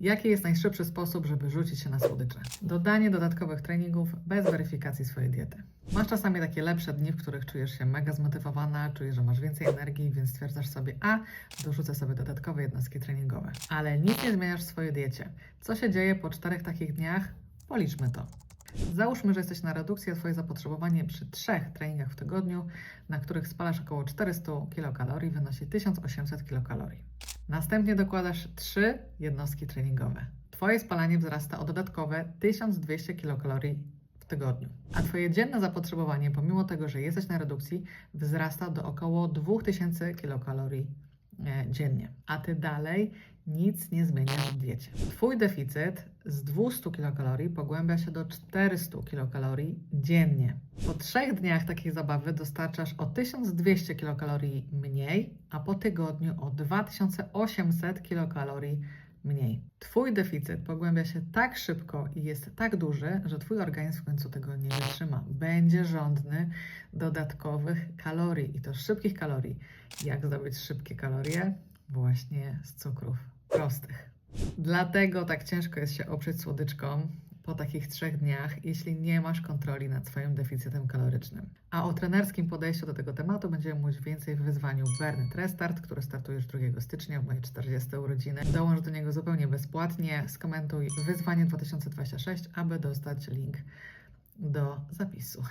Jaki jest najszybszy sposób, żeby rzucić się na słodycze? Dodanie dodatkowych treningów bez weryfikacji swojej diety. Masz czasami takie lepsze dni, w których czujesz się mega zmotywowana, czujesz, że masz więcej energii, więc stwierdzasz sobie, a dorzucę sobie dodatkowe jednostki treningowe. Ale nic nie zmieniasz w swojej diecie. Co się dzieje po czterech takich dniach? Policzmy to. Załóżmy, że jesteś na redukcji, a Twoje zapotrzebowanie przy trzech treningach w tygodniu, na których spalasz około 400 kilokalorii, wynosi 1800 kilokalorii. Następnie dokładasz trzy jednostki treningowe. Twoje spalanie wzrasta o dodatkowe 1200 kilokalorii w tygodniu, a Twoje dzienne zapotrzebowanie, pomimo tego, że jesteś na redukcji, wzrasta do około 2000 kilokalorii dziennie. A Ty dalej nic nie zmieniasz w diecie. Twój deficyt z 200 kilokalorii pogłębia się do 400 kilokalorii dziennie. Po trzech dniach takiej zabawy dostarczasz o 1200 kilokalorii mniej, a po tygodniu o 2800 kilokalorii mniej. Twój deficyt pogłębia się tak szybko i jest tak duży, że Twój organizm w końcu tego nie wytrzyma. Będzie żądny dodatkowych kalorii i to szybkich kalorii. Jak zdobyć szybkie kalorie? Właśnie z cukrów prostych. Dlatego tak ciężko jest się oprzeć słodyczkom po takich trzech dniach, jeśli nie masz kontroli nad swoim deficytem kalorycznym. A o trenerskim podejściu do tego tematu będziemy mówić więcej w wyzwaniu Burn It Restart, które startuje już 2 stycznia w mojej 40 urodziny. Dołącz do niego zupełnie bezpłatnie, skomentuj wyzwanie 2026, aby dostać link do zapisu.